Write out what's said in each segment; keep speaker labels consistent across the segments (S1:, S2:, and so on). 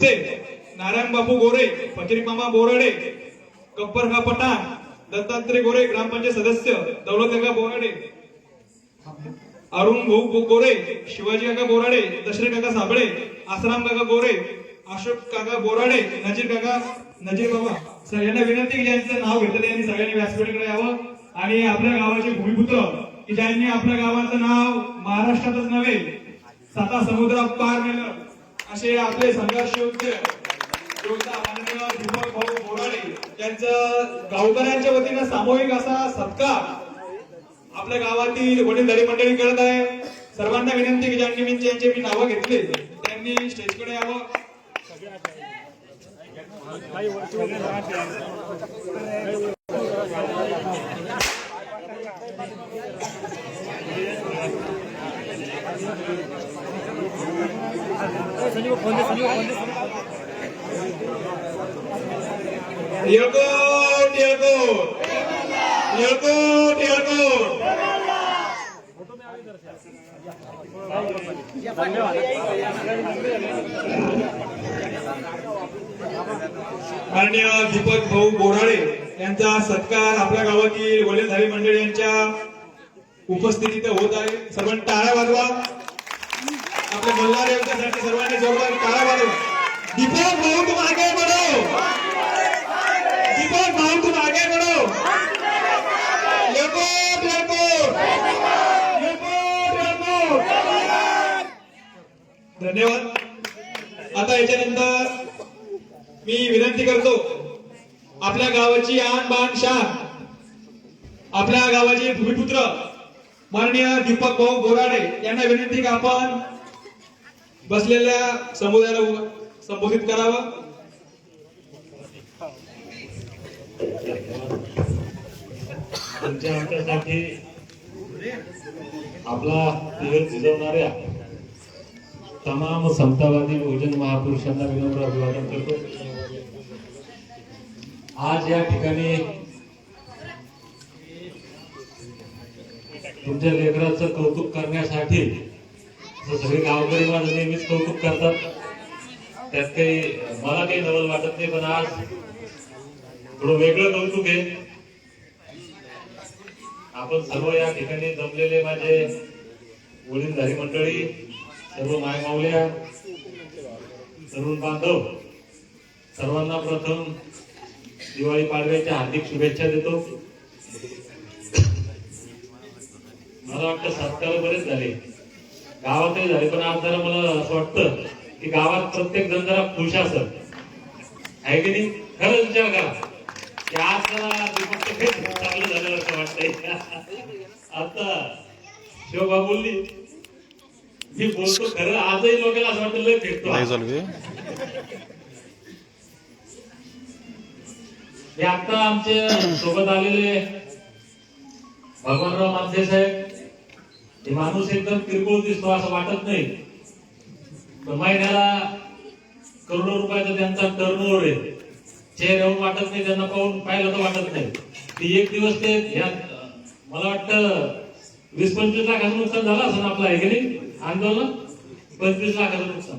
S1: नारायण बापू गोरे फकीर मामा बोराडे गब्बर खा पठाण दत्तात्रय गोरे ग्रामपंचायत सदस्य दौलत बोराडे अरुण भाऊ गोरे शिवाजी काका बोराडे दशरथ काका साबळे आसराम काका गोरे अशोक काका बोराडे नजीर काका नजीर बाबा. सर यांना विनंती की ज्यांचं नाव घेतलं यांनी सगळ्यांनी व्यासपीठाकडे यावं. आणि आपल्या गावाचे भूमिपुत्र की ज्यांनी आपल्या गावाचं नाव महाराष्ट्रातच नव्हे साता समुद्र पार नेलं. असे आपले संघर्ष माननीय दीपक भाऊ बोराडे त्यांचं गावकऱ्यांच्या वतीनं सामूहिक असा सत्कार आपल्या गावातील वडीलधारी मंडळी करत आहे. सर्वांना विनंती की ज्यांनी मी ज्यांचे मी नावं घेतले त्यांनी स्टेजकडे यावं. येळकोट माननीय दीपक भाऊ बोराळे यांचा सत्कार आपल्या गावातील वडीलधारी मंडळी यांच्या उपस्थितीत होत आहे. सर्वांनी टाळ्या वाजवा. आपल्या मल्हार यांच्यासाठी सर्वांनी जोरदार टाळ्या वाजवा. दीपक भाऊ तुम आगे बढ़ो दीपक भाऊ तुम आगे बढ़ो येळकोट येळकोट धन्यवाद. आता याच्यानंतर मी विनंती करतो आपल्या गावाची आन बान शान आपल्या गावाचे भूमिपुत्र माननीय दीपक भाऊ बोराडे यांना विनंती का आपण बसलेल्या समुदायाला संबोधित करावं.
S2: तुमच्या हक्कासाठी आपला दिवस झिजवणाऱ्या तमाम समतावादी बहुजन महापुरुषांना विनम्र अभिवादन करतो. आज या ठिकाणी तुमच्या लेकराचं कौतुक करण्यासाठी सगळे गावकरी माझं नेहमीच कौतुक करतात. त्यात काही मला काही नवल वाटत नाही पण आज थोडं वेगळं कौतुक आहे. आपण सर्व या ठिकाणी जमलेले माझे वडीलधारी मंडळी सर्व मायमावल्या तरुण बांधव सर्वांना प्रथम दिवाळी पाडव्याच्या हार्दिक शुभेच्छा देतो. मला वाटतं सत्कार बरेच झाले. गावातही झाले पण आज जरा मला असं वाटतं की गावात प्रत्येक जण जरा खुश असत आहे की नाही? खरंच विचार करा. की आज जरा दीपकचं फेस चांगलं झालं असं वाटतंय. आता शिवबा बोलली मी बोलतो खरं आजही लोकांना असं वाटतं लय फेकतो हे आता आमचे सोबत आलेले भगवानराव मानसे साहेब ते माणूस एकदम किरकोळ दिसतो असं वाटत नाही. पण महिन्याला करोडो रुपयाचा त्यांचा टर्नओव्हर आहे. चेहऱ्यावर वाटत नाही त्यांना पाहून पाहिलं तर वाटत नाही. ती एक दिवस ते ह्या मला वाटतं वीस पंचवीस लाखाचं नुकसान झालं असं आपलं आहे की नाही? आंदोलन? पंचवीस लाखाचं नुकसान.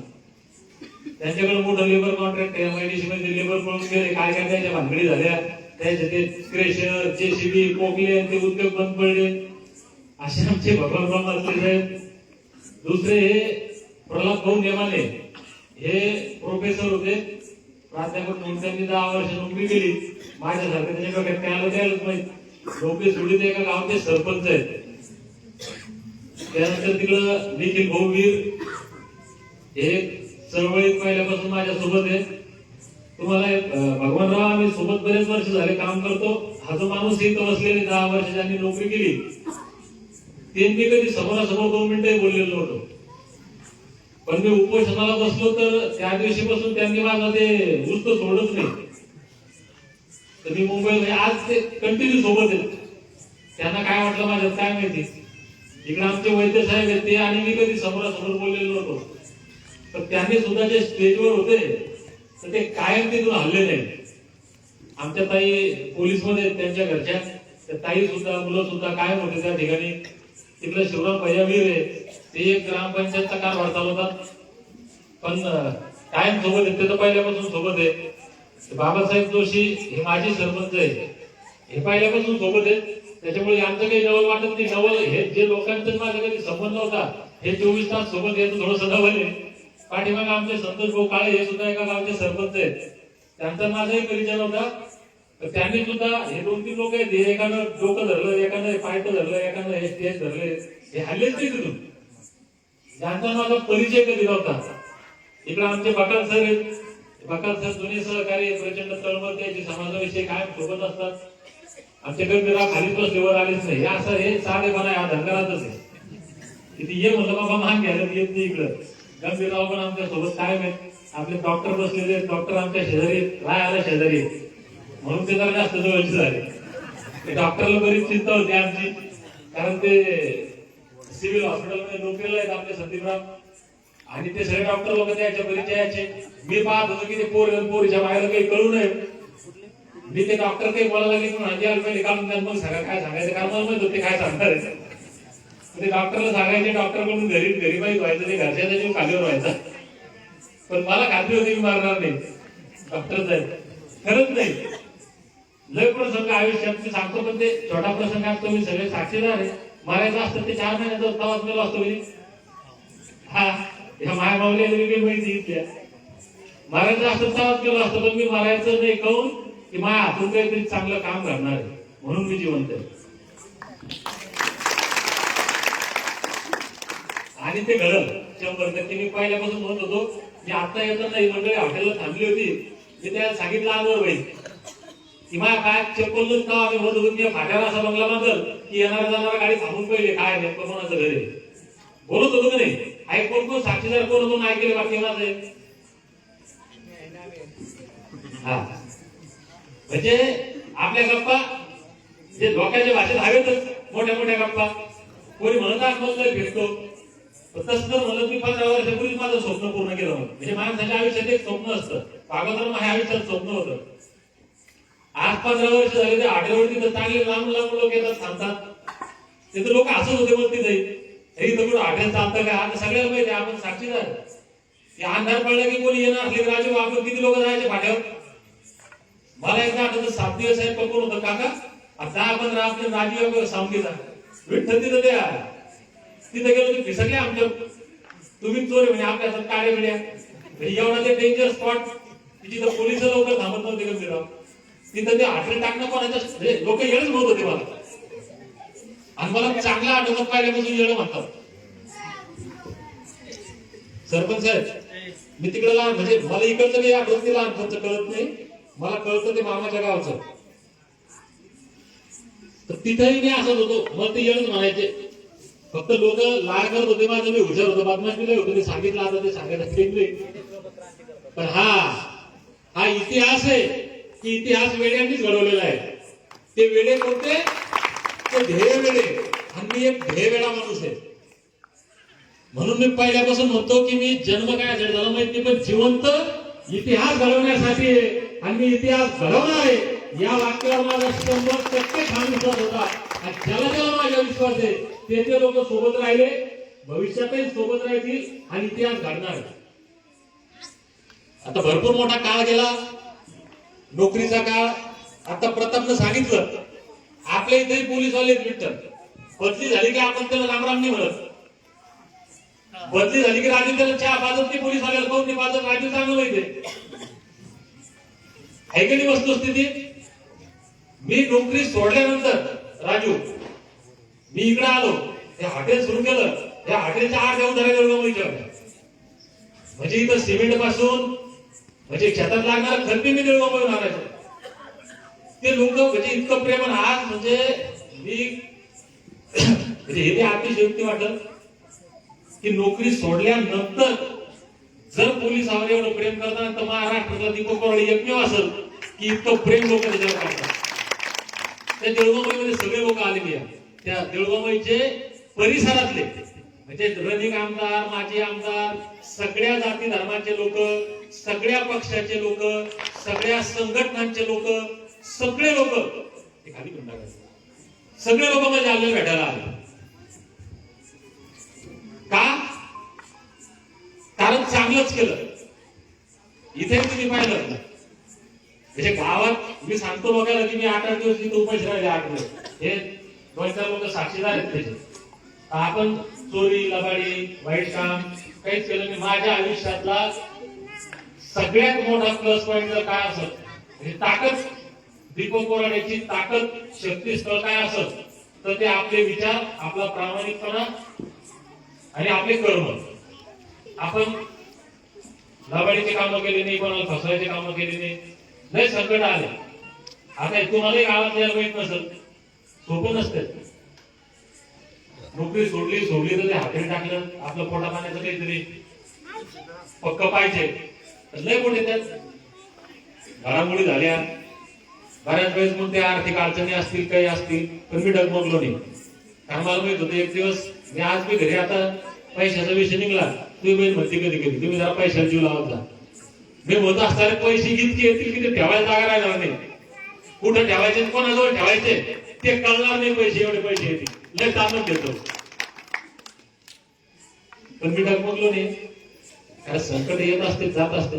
S2: त्यांच्याकडे मोठं लेबर कॉन्ट्रॅक्ट आहे एमआयडीसी म्हणजे लेबर पळून गेले काय काय त्याच्या भानगडी झाल्या. त्याचे ते क्रेशर जेसीबी पोकले ते उद्योग बंद पडले. असे आमचे भगवानराव मात्रे साहेब दुसरे हे प्रल्हाद भाऊ नेमाने. हे प्रोफेसर होते. प्राध्यापक म्हणून त्यांनी दहा वर्ष नोकरी केली. माझ्यासारखं त्याच्या डोक्यात काय आलं त्यालाच माहीत. नोकरी सोडली एका गावचे सरपंच आहेत. त्यानंतर तिकडं निखिल भाऊ वीर हे चळवळीत पहिल्यापासून माझ्या सोबत आहे तुम्हाला भगवानराव आम्ही सोबत बरेच वर्ष झाले काम करतो. हा जो माणूस इथं बसलेले दहा वर्ष ज्यांनी नोकरी केली त्यांनी कधी समोरासमोर दोन मिनिटही बोललेलो नव्हतो. पण मी उपोषणाला बसलो तर त्या दिवशीपासून त्यांनी माझं ते नुसतं सोडत नाही. तर मी मुंबईला म्हणजे आज ते कंटिन्यू सोबत आहेत त्यांना काय वाटलं माझ्यात काय माहिती? इकडे आमचे वैद्य साहेब आहेत ते आणि मी कधी समोरासमोर बोललेलो नव्हतो. तर त्यांनी सुद्धा जे स्टेजवर होते तर ते कायम तिथून हल्ले नाही आमच्या ताई पोलीसमध्ये त्यांच्या घरच्या. ताई सुद्धा मुलं सुद्धा कायम होते त्या ठिकाणी. तिकडे शिवराम भैया आहे. ते एक ग्रामपंचायतचा कारभार चालवतात पण कायम सोबत आहे. ते तर पहिल्यापासून सोबत आहे. बाबासाहेब जोशी हे माझे सरपंच आहे. हे पहिल्यापासून सोबत आहे. त्याच्यामुळे आमचं काही नवल वाटत नाही. नवल हे जे लोकांचं माझा कधी संबंध होता हे चोवीस तास सोबत येतो थोडंसं नवल आहे. पाठीमागे आमचे संतोष भाऊ काळे हे सुद्धा एका गावचे सरपंच आहेत. त्यांचा माझाही परिचय नव्हता. तर त्यांनी सुद्धा हे दोन तीन लोक आहेत हे एकानं डोकं धरलं एकानं पायट धरलं एकानं हे स्टेज धरले हे हल्लेच नाही तिथून ज्यांचा माझा परिचय कधी होता इकडे आमचे बकाल सर आहेत. बकाल सर जुने सहकारी प्रचंड तळमळ त्याची समाजाविषयी कायम सोबत असतात. आमच्याकडे मेरा खाली तो सेवर आलेच नाही. हे असं हे चाले मला या धनगरातच आहे. किती ये म्हणलं बाबा मान घ्यायला येत नाही इकडं. गंभीरराव पण आमच्यासोबत कायम आहेत. आपले डॉक्टर बसलेले डॉक्टर आमच्या शेजारी राय आला शेजारी आहेत. म्हणून ते जरा जास्त जवळचे झाले. ते डॉक्टरला बरीच चिंता होती आमची. कारण ते सिव्हिल हॉस्पिटलमध्ये नोकरीला आहेत आपले संदीपराव आणि ते सगळे डॉक्टर लोक त्याच्या परिचयाचे मी पाहत होतो की ते पोर पोरीच्या बाहेर काही कळू नये. मी ते डॉक्टर काही बोलायला लागले म्हणून हाजी अल्पे काढून त्यांना मग सांगा काय सांगायचं? कारण मला माहीत होतं ते काय सांगणार आहे ते डॉक्टरला सांगायचे डॉक्टरकडून घरी घरी माहीत व्हायचं ते घरच्या जीव खालीवर व्हायचा. पण मला खात्री होती मी मारणार नाही. डॉक्टर साहेब खरंच नाही. लय प्रसंग आयुष्यात मी सांगतो पण ते छोटा प्रसंग असतो मी सगळे साक्षीदार आहे. मारायचं असतं ते चार महिन्याचा तवाच गेलो असतो मी. हा या माया मावल्या वेगळी माहिती इथल्या मारायचं असतं तवाच गेलो असतो पण मी मारायचं नाही कहून की माझ्या हातून काहीतरी चांगलं काम करणार आहे. म्हणून मी जिवंत आहे. आणि ते घडलं. शंभर टक्के मी पहिल्यापासून म्हणत होतो मी आता येताना ही मंडळी हॉटेलला थांबली होती. मी त्याला सांगितलं आजवर बाई. सीमा काय? चप्पल का आम्ही होत होतो की फाट्याला असा बंगला बांधल की येणारा जाणारा गाडी थांबून पहिले. काय नेमकं कोणाचं घर. आहे बोलत होतो की नाही? आई कोण कोण? साक्षीदार कोण होतो? नाही केले बाकी माझे हा. म्हणजे आपल्या गप्पा जे धोक्याच्या भाषेत हवेतच मोठ्या मोठ्या गप्पा. कोणी म्हणत आतमध्ये फिरतो पण तसं तर म्हणत मी पंधरा वर्षापूर्वीच माझं स्वप्न पूर्ण केलं म्हणजे माणसाच्या आयुष्यात एक स्वप्न असतं. कागोदर माझ्या आयुष्यात स्वप्न होतं. आज पंधरा वर्ष झाले ते आठवड्यावरती तर चांगले लांब लांब लोक येतात थांबतात तिथं लोक हसत होते मग तिथे हे इथं कुठं हॉटेल चालतं का? आता सगळ्याला माहिती आहे, आपण साक्षीदार ते अंधार पडला की कोणी येणार असले राजे राजू आपण किती लोक जायचे फाट्यावर मला एकदा आठवतं सात दिवस आहे पकडून होतं? काका? आता दहा पंधरा आपले राजू सांगलीचा विठ्ठल तिथं त्या तिथं गेलो ते फिसकले आमच्या. तुम्ही चोर आहे म्हणजे आपल्या हातात काळे मिळ्या म्हणजे एवढा ते डेंजर स्पॉट तिथं पोलीस लवकर थांबत नव्हते का फिराव तिथं ते हॉटेल टाकणं कोणाच्या लोक येणच म्हणत होते मला. आणि मला चांगला आठवत पाहिल्यापासून येणं म्हणतात. सरपंच साहेब मी तिकडे लहान म्हणजे मला इकडचं काही आठवत नाही लहानपणचं कळत नाही. मला कळतं ते मामाच्या गावचं. तर तिथेही मी असत होतो मला ते येळच म्हणायचे. फक्त लोक लाड करत होते माझं मी हुशार होतो बदमाश बी होतो सांगितलं आता ते सांगायला पण हा हा इतिहास आहे. की इतिहास वेड्यांनीच घडवलेला आहे. ते वेडे कोणते? ते ध्येय वेडे. आणि मी एक ध्येय वेळा माणूस आहे. म्हणून मी पहिल्यापासून म्हणतो की मी जन्म काय झाला माहीत नाही पण जिवंत इतिहास घडवण्यासाठी आहे आणि मी इतिहास घडवणार आहे. या वाक्यावर माझा शंभर टक्के छान विश्वास होता. आणि ज्याला ज्याला माझा विश्वास आहे ते ते लोक सोबत राहिले. भविष्यातही सोबत राहतील आणि इतिहास घडणार आता भरपूर मोठा काळ गेला. नोकरीचा काळ आता प्रतापनं सांगितलं. आपल्या इथे पोलीस आले विठ्ठल बदली झाली की आपण त्याला रामराम नाही म्हणत? बदली झाली की राजू त्याला चहा पाजत नाही पोलीस आल्याला पाहून नाही पाजत राजू चांगलं इथे. आहे का नाही वस्तुस्थिती? मी नोकरी सोडल्यानंतर राजू मी इकडे आलो. हे हॉटेल सुरू केलं. या हॉटेलच्या आठ जाऊन झाले म्हणजे इथं सिमेंटपासून म्हणजे शेतात लागणारा खत मी निळवून आणायचं. ते लोक म्हणजे इतकं प्रेम आज म्हणजे मी म्हणजे हे ते अतिशयोक्ती वाटत की नोकरी सोडल्यानंतर जर पोलिसावर एवढं प्रेम करतात तर महाराष्ट्रातला दीपक पवार एकमेव असेल की इतकं प्रेम लोक त्याच्यावर करतात. त्या देळगावमध्ये सगळे लोक आलेले आहेत. त्या देळगावचे परिसरातले म्हणजे रनिंग आमदार माजी आमदार सगळ्या जाती धर्माचे लोक सगळ्या पक्षाचे लोक सगळ्या संघटनांचे लोक सगळे लोक खाली सगळे लोक म्हणजे जालन्यात भेटायला आले. का? कारण चांगलंच केलं. इथे तुम्ही पाहिलं. म्हणजे गावात मी सांगतो बघायला की मी आठ आठ दिवस तिथे उपाशी राहिले आठ दिवस हे दोन चार लोक साक्षीदार आहेत त्याचे. आपण चोरी लबाडी वाईट काम काहीच केलं नाही. माझ्या आयुष्यातला सगळ्यात मोठा प्लस पॉईंट जर काय असत म्हणजे ताकद. दीपक कोराड्याची ताकद शक्तीस्थळ काय असत तर ते आपले विचार आपला प्रामाणिकपणा आणि आपले कर्म. आपण लबाडीचे कामं केले नाही कोणाला फसवायचे कामं केले नाही. लय संकट आले. आता तुम्हालाही गावात यायला माहीत नसत सोपं नसतं नोकरी सोडली सोडली तर ते हाताने टाकलं. आपलं पोटा पाण्याचं काहीतरी पक्क पाहिजे. लय मोठे त्यात. घडामोडी झाल्या. बऱ्याच वेळेस मग त्या आर्थिक अडचणी असतील काही असतील पण मी डगमगलो नाही. कारण मला माहीत होतं एक दिवस मी आज मी घरी आता पैशाचा विषय निघला. तुम्ही बहीण म्हणते कधी कधी तुम्ही जरा पैशाला जीव लावत जा. मी म्हणतो असताना पैसे इतके येतील की ते ठेवायला जागा राहणार नाही. कुठं ठेवायचे कोणाजवळ ठेवायचे ते कळणार नाही पैसे एवढे पैसे येतील. लय कामच देतो पण मी डगमगलो नाही. कारण संकट येत असते जात असते.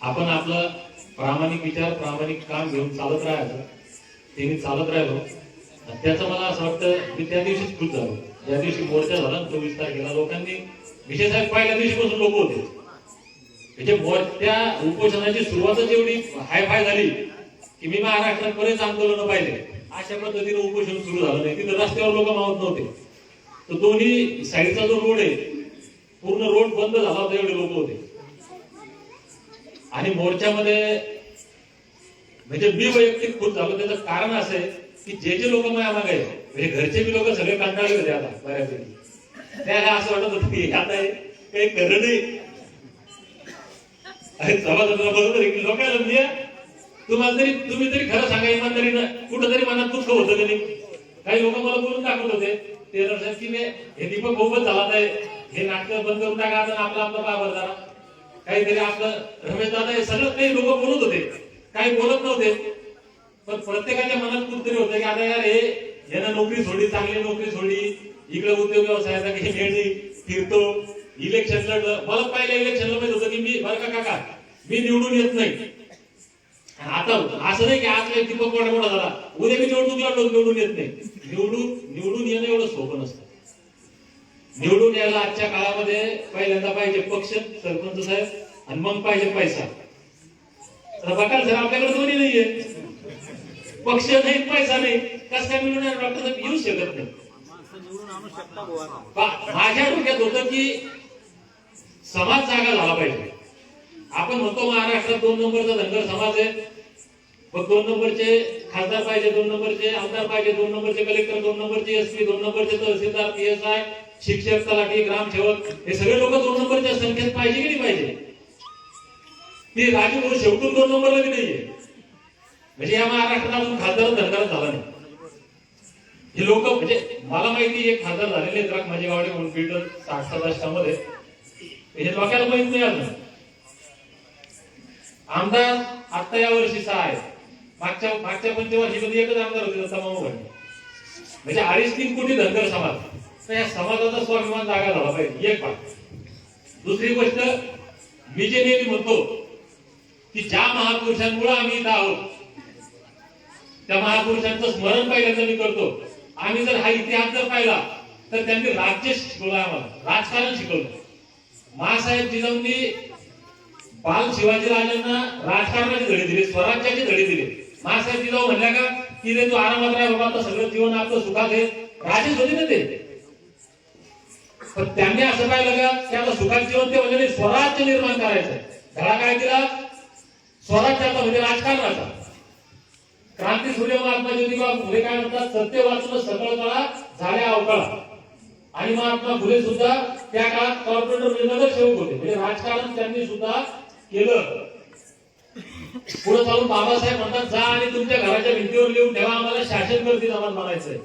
S2: आपण आपलं प्रामाणिक विचार प्रामाणिक काम घेऊन चालत राहायचं. ते मी चालत राहिलो. त्याचं मला असं वाटतं मी त्या दिवशीच खुश झालो. ज्या दिवशी मोर्चा झाला ना चोवीस तारखेला लोकांनी विशेष पहिल्या दिवशीपासून लोक होते. म्हणजे मोर्चा उपोषणाची सुरुवातच एवढी हायफाय झाली की मी महाराष्ट्रात बरेच आंदोलन पाहिले. अशा पद्धतीने उपोषण सुरू झालं नाही. तिथे रस्त्यावर लोक मावत नव्हते. तर दोन्ही साईडचा जो रोड आहे पूर्ण रोड बंद झाला होता एवढे लोक होते. आणि मोर्चामध्ये म्हणजे मी वैयक्तिक खुश झालो. त्याचं कारण असं आहे की जे जे लोक माझ्या मागे म्हणजे घरचे बी लोक सगळे कंटाळले होते आता बऱ्यापैकी. त्याला असं वाटत होतं की आता हे काही खरं नाही. अरे चला बरोबर लोकांना तुम्हाला तरी तुम्ही तरी खरं सांगा इमानदारीनं कुठंतरी मनात दुःख होतं कधी काही लोक मला बोलून दाखवत होते. ते रक्षात की हे दीपक बहुपत झाला नाही हे नाटक बंद करून टाका आता आपलं आपलं बाबर झाला काहीतरी आपलं रमेश दादा हे सगळं काही लोक बोलत होते. काही बोलत नव्हते. पण प्रत्येकाच्या मनात कुठतरी होतं की आता यार हे यानं नोकरी सोडली चांगली नोकरी सोडली इकडे उद्योग व्यवसायाचा काही मेळणी फिरतो. इलेक्शन लढलं मला पहिल्या इलेक्शनला माहीत होतं की मी बरं का काका मी निवडून येत नाही. आता असं नाही की आज काही दीपक मोठा मोठा झाला. उद्या मी निवडणूक निवडून येत नाही. निवडून निवडून येणं एवढं सोपं नसतं. निवडून यायला आजच्या काळामध्ये पहिल्यांदा पाहिजे पक्ष सरपंच साहेब आणि मग पाहिजे पैसा. तर बघाल सर आपल्याकडे दोन्ही नाहीये. पक्ष नाही पैसा नाही कसं काय मिळून डॉक्टर साहेब येऊ शकत नाही. माझ्या डोक्यात होतं की समाज जागा आपण म्हणतो महाराष्ट्रात दोन नंबरचा धनगर समाज आहे. मग दोन नंबरचे खासदार पाहिजे दोन नंबरचे आमदार पाहिजे दोन नंबरचे कलेक्टर दोन नंबरचे एसपी दोन नंबरचे तहसीलदार पी एस आय शिक्षक तलाठी ग्रामसेवक हे सगळे लोक दोन नंबरच्या संख्येत पाहिजे की नाही पाहिजे? ती राजू म्हणून शेवटून दोन नंबरला की नाहीये. म्हणजे या महाराष्ट्रात अजून खासदार धनगर झाला नाही. हे लोक म्हणजे मला माहिती एक खासदार झालेले आहेत माझे गावडे म्हणून बिल्डर साठ सदस्यामध्ये हे डोक्याला माहीत नाही अजून. आमदार आता या वर्षी सहा आहे. मागच्या मागच्या पंचवर्षीमध्ये एकच आमदार होते मामा म्हणजे अडीच तीन कोटी धनगर समाज. तर या समाजाचा स्वाभिमान जागा झाला पाहिजे एक पाठ दुसरी गोष्ट मी जे नेहमी म्हणतो की ज्या महापुरुषांमुळे आम्ही इथं आहोत त्या महापुरुषांचं स्मरण पहिल्यांदा मी करतो. आम्ही जर हा इतिहास जर पाहिला तर त्यांनी राज्य शिकवलं आम्हाला राजकारण शिकवलं. महासाहेब जिजाऊंनी बाल शिवाजी राजांना राजकारणाची धडी दिली स्वराज्याचे धडी दिले. महासाहेब जिजाऊ म्हणल्या का की रे तू आरामात राह बाबा आता सगळं जीवन आपलं सुखात आहे. राजेच होते ना ते. पण त्यांनी असं पाहिलं का की आता सुखात जीवन ते म्हणजे स्वराज्य निर्माण करायचं धडा काय दिला? स्वराज्याचा म्हणजे राजकारणाचा. क्रांती सूर्य महात्मा ज्योतिबा फुले काय म्हणतात? सत्य वाचून सकळ कळा झाल्या अवकाळा. आणि महात्मा फुले सुद्धा त्या काळात कॉर्पोरेटर म्हणजे नगरसेवक होते म्हणजे राजकारण त्यांनी सुद्धा केलं. पुढे चालून बाबासाहेब म्हणतात जा आणि तुमच्या घराच्या भिंतीवर लिहून ठेवा आम्हाला शासन करतील आम्हाला म्हणायचंय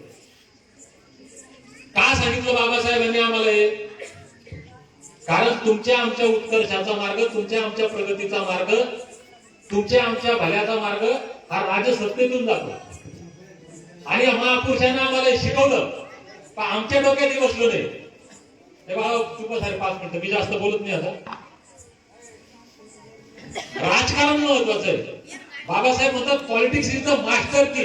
S2: का सांगितलं बाबासाहेबांनी आम्हाला हे? कारण तुमच्या आमच्या उत्कर्षाचा मार्ग तुमच्या आमच्या प्रगतीचा मार्ग तुमच्या आमच्या भल्याचा मार्ग हा राजसत्तेतून जातो. आणि महापुरुषांना आम्हाला शिकवलं. पण आमच्या डोक्यात बसलो नाही. बाबा चुप सारे पाच मिनिटं. मी जास्त बोलत नाही आता. महत्वाचं आहे बाबासाहेब म्हणतात politics is the master key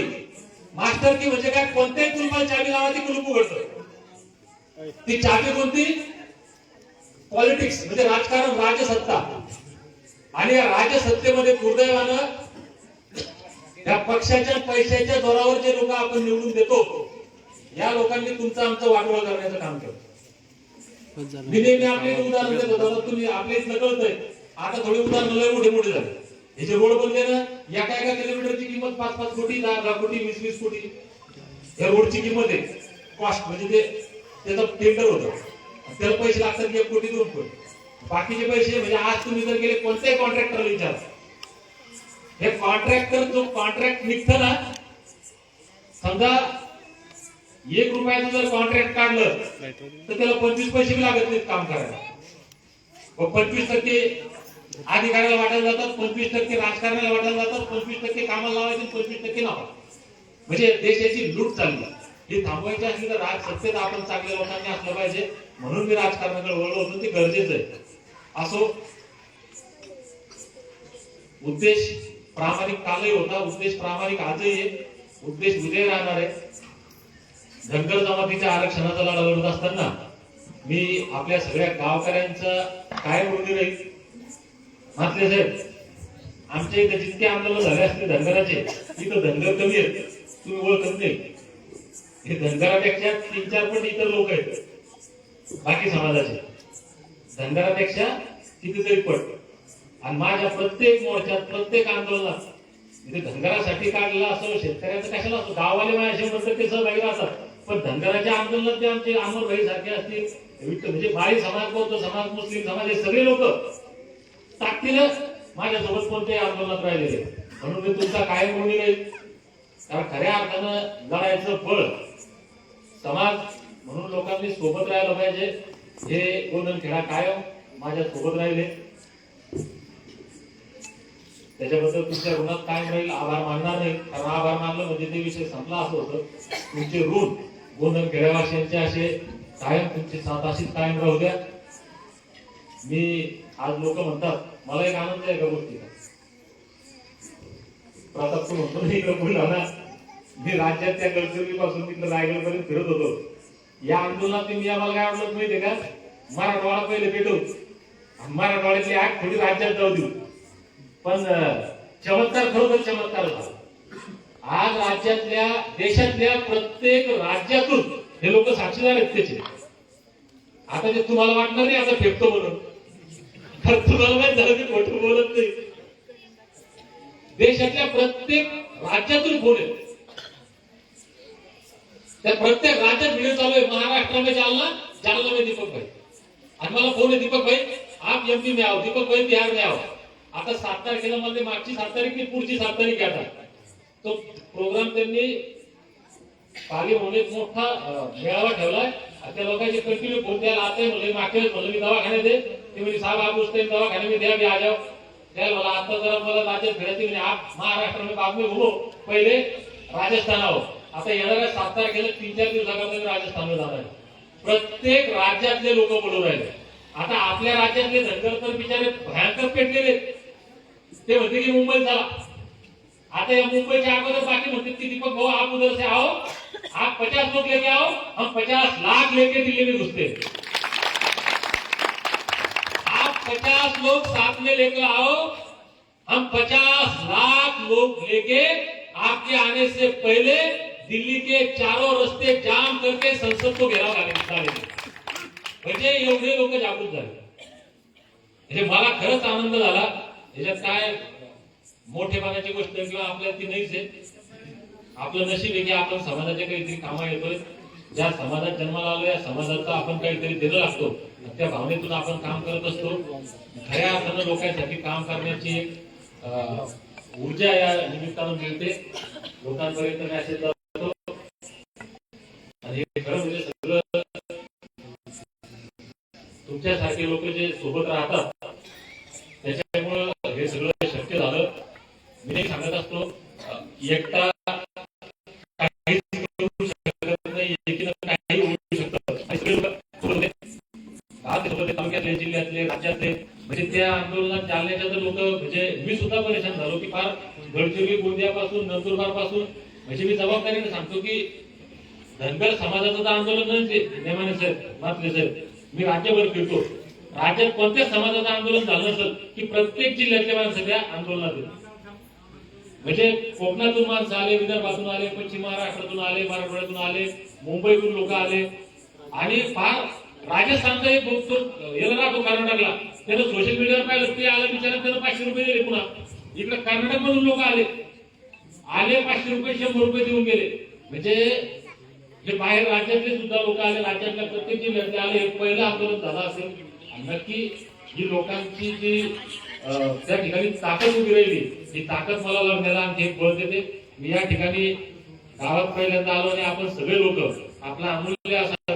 S2: master key म्हणजे काय? कोणत्याही कुलमाला चावी लावा ती कुलूप उघडतं. ती चावी कोणती? पॉलिटिक्स म्हणजे राजकारण राजसत्ता. आणि या राजसत्तेमध्ये दुर्दैवानं या पक्षाच्या पैशाच्या जोरावर जे लोक आपण निवडून देतो या लोकांनी तुमचं आमचं वाटोळ करण्याचं काम केलं. मी नेहमी आपले उदाहरण देत होतो तुम्ही आपले इथलं कळतंय आता थोडी उदाहरण लय मोठे मोठे झाले. हे जे रोड बनले ना एका एका किलोमीटरची किंमत पाच पाच कोटी दहा दहा कोटी वीस वीस कोटी. या रोडची किंमत आहे. कॉस्ट म्हणजे ते त्याचं टेंडर होतं. त्याला पैसे लागतात की एक कोटी दोन कोटी. बाकीचे पैसे म्हणजे आज तुम्ही जर गेले कोणत्याही कॉन्ट्रॅक्टरला विचारा. हे कॉन्ट्रॅक्टर जो कॉन्ट्रॅक्ट निघतं ना समजा एक रुपयाचं जर कॉन्ट्रॅक्ट काढलं तर त्याला पंचवीस पैसे बी लागत नाहीत काम करायला. पंचवीस टक्के अधिकाऱ्याला वाटायला जातात पंचवीस टक्के राजकारणाला वाटायला जातात पंचवीस टक्के कामाला लावायचे पंचवीस टक्के नावा म्हणजे देशाची लूट चालली हे थांबवायची असली तर राज सत्तेत आपण चांगल्या लोकांनी असलं पाहिजे. म्हणून मी राजकारणाकडे वळलो होतो ते गरजेचं आहे. असो उद्देश प्रामाणिक कालही होता उद्देश प्रामाणिक आजही आहे. उद्देश उदय राहणार आहे. धनगर जमातीच्या आरक्षणाचा लढा लढत असताना मी आपल्या सगळ्या गावकऱ्यांचा काय बोलली राहील? म्हटले साहेब आमच्या इथे जितके आंदोलन झाले असते धनगराचे तिथं धनगर कमी आहेत. तुम्ही ओळखत नाही. हे धनगरापेक्षा तीन चार पट इतर लोक आहेत. बाकी समाजाचे. धनगरापेक्षा कितीतरी पट आणि माझ्या प्रत्येक मोर्चात प्रत्येक आंदोलनात इथे धनगरासाठी काढलेला असो शेतकऱ्याचं कशाला असो गावाले माझ्या शंभर टक्के सहभागी राहतात. पण धनगराच्या आंदोलनात ते आमचे अमोल भाई सारखे असतील म्हणजे बाळी समाज बौद्ध समाज मुस्लिम समाज हे सगळे लोक टाकतीलच माझ्यासोबत कोणत्याही आंदोलनात राहिलेले म्हणून मी तुमचा कायम म्हणून कारण खऱ्या अर्थानं लढायचं फळ समाज म्हणून लोकांनी सोबत राहायला पाहिजे. हे गोंधन खेळा कायम माझ्या सोबत राहिले. त्याच्याबद्दल तुमच्या ऋणात कायम राहील आभार मानणार नाही. कारण आभार मानलं म्हणजे ते विषय संपला असं होतं. तुमचे ऋण गोंधन खेड्यावासियांचे असे कायम तुमची साथ अशीच कायम राहू द्या. मी आज लोक म्हणतात मला एक आनंद आहे एका गोष्टीचा. प्रताप तू म्हणतो ना इकडे बुलढाणा मी राज्यात त्या गडचिरोली तिकडे रायगड पर्यंत फिरत होतो. या आंदोलनात मी आम्हाला काय आवडलं माहितीये का? मराठवाडा पहिले भेटू. आणि मराठवाड्यातली आग थोडी राज्यात जाऊ देऊ. पण चमत्कार खरोखर चमत्कार झाला. आज राज्यातल्या देशातल्या प्रत्येक राज्यातून हे लोक साक्षीदार आहेत त्याचे. आता जे तुम्हाला वाटणार नाही आता फेकतो म्हणून. तर तुम्हाला माहीत झालं मी खोटं बोलत नाही. देशातल्या प्रत्येक राज्यातून फोन आहेत त्या प्रत्येक राज्यात व्हिडिओ चालू आहे. महाराष्ट्रामध्ये जालना जालना में दीपक भाई आणि मला फोन आहे दीपक भाई आप एमपी में आओ. दीपक भाई बिहार में आओ. आता सात तारखेला मला ते मागची सात तारीख की पुढची सात तारीख घ्या तो प्रोग्राम त्यांनी पाली म्हणून एक मोठा मेळावा ठेवलाय. त्या लोकांचे कंटिन्यू फोन द्यायला आता म्हणले मागच्या वेळेस म्हणलं मी दवाखान्यात दे ते म्हणजे साहेब आप उस टाइम दवाखाने में द्या मी आ जाओ त्याला मला आता जरा मला राज्यात फिरायचं म्हणजे आप महाराष्ट्र में बाद में घुमो पहिले राजस्थानावर. आता येणाऱ्या सात तारखेला तीन चार दिवसाकरता मी राजस्थानला जाणार आहे. प्रत्येक राज्यातले लोक बोलू राहिले. आता आपल्या राज्यातले धनगर तर बिचारे भयंकर पेटलेले ते म्हणते की मुंबईत झाला आता या मुंबईच्या अगोदर बाकी म्हणते की दीपक भाऊ आप उधर से आओ. आप पचास लोग लेके आओ हम पचास लाख लेके दिल्ली में घुसते आप पचास लोग साथ में लेकर आओ हम पचास लाख लोग लेके आपके आने से पहले दिल्ली के चारों रस्ते जाम करके संसद को घेराव घाले- म्हणजे एवढे लोक जागृत झाले म्हणजे मला खरंच आनंद झाला। याच्यात काय मोठेपणाची गोष्ट किंवा आपल्याला ती नाहीच आहे. आपलं नशीब आहे की आपण समाजाच्या काहीतरी कामा येतोय. ज्या समाजात जन्माला आलो या समाजाचा आपण काहीतरी दिलं लागतो त्या भावनेतून आपण काम करत असतो. खऱ्या अर्थानं लोकांसाठी काम करण्याची एक ऊर्जा या निमित्तानं मिळते. लोकांपर्यंत मॅसेज जातो. आणि हे खरं म्हणजे सगळं तुमच्यासारखे लोक जे सोबत राहतात त्याच्यामुळं हे सगळं शक्य झालं. मी सांगत असतो एकटा आहेत. राज्यातले. म्हणजे त्या आंदोलनात जालन्याच्या तर लोक म्हणजे मी सुद्धा परेशान झालो की फार गडचिरोली गोंदियापासून नंदुरबारपासून म्हणजे मी जबाबदारीने सांगतो की धनगर समाजाचं तर आंदोलन नेमाने सर मात्र सर. मी राज्यभर फिरतो. राज्यात कोणत्या समाजाचं आंदोलन झालं नसेल की प्रत्येक जिल्ह्यातल्या माणसं त्या आंदोलनात म्हणजे कोकणातून माणसं आले विदर्भातून आले पश्चिम महाराष्ट्रातून आले मराठवाड्यातून आले मुंबईतून लोक आले. आणि फार राजस्थानचा एक तो याला राहतो कर्नाटकला त्यानं सोशल मीडियावर पाहिलं ते आलं बिचारा त्यानं पाचशे रुपये दिले पुन्हा. इकडे कर्नाटक मधून लोक आले. आले पाचशे रुपये शंभर रुपये देऊन गेले. म्हणजे जे बाहेर राज्यातले सुद्धा लोक आले राज्यातल्या प्रत्येक जिल्ह्यातले आले. हे पहिलं आंदोलन झालं असेल. नक्की ही लोकांची जी त्या ठिकाणी ताकद उभी राहिली ही ताकद मला लढण्याला आणखी एक बळ देते. मी या ठिकाणी गावात पहिल्यांदा आलो आणि आपण सगळे लोक आपला अमूल्य असा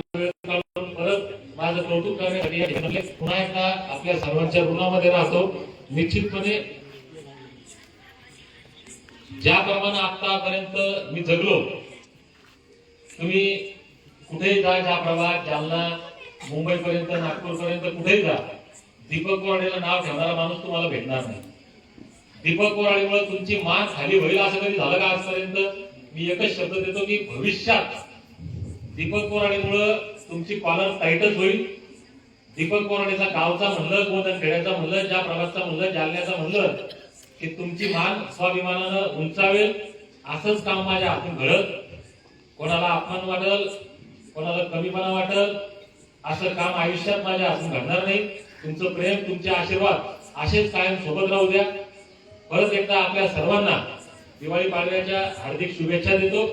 S2: कौतुक करण्यासाठी या ठिकाणी पुन्हा एकदा आपल्या सर्वांच्या ऋणामध्ये राहतो. निश्चितपणे ज्याप्रमाणे आतापर्यंत मी जगलो तुम्ही कुठेही जा ज्या प्रभात जालना मुंबईपर्यंत नागपूरपर्यंत कुठेही जा दीपक कोराडेला नाव ठेवणारा माणूस तुम्हाला भेटणार नाही. दीपक कोराडेमुळे तुमची मान खाली होईल असं कधी झालं का आजपर्यंत? मी एकच शब्द देतो की भविष्यात दीपक कोराडेमुळं तुमची कॉलर टाईटच होईल. दीपक कोराडेचा गावचा म्हणलं गोंधन खेड्याचा म्हणलं ज्या प्रवासचा म्हणलं जालन्याचा म्हणलं की तुमची मान स्वाभिमानानं उंचावेल. असंच काम माझ्या हातून घडत. कोणाला अपमान वाटल कोणाला कमीपणा वाटल असं काम आयुष्यात माझ्या हातून घडणार नाही. तुमचं प्रेम तुमचे आशीर्वाद असेच कायम सोबत राहू द्या. परत एकदा आपल्या सर्वांना दिवाळी पाडव्याच्या हार्दिक शुभेच्छा देतो.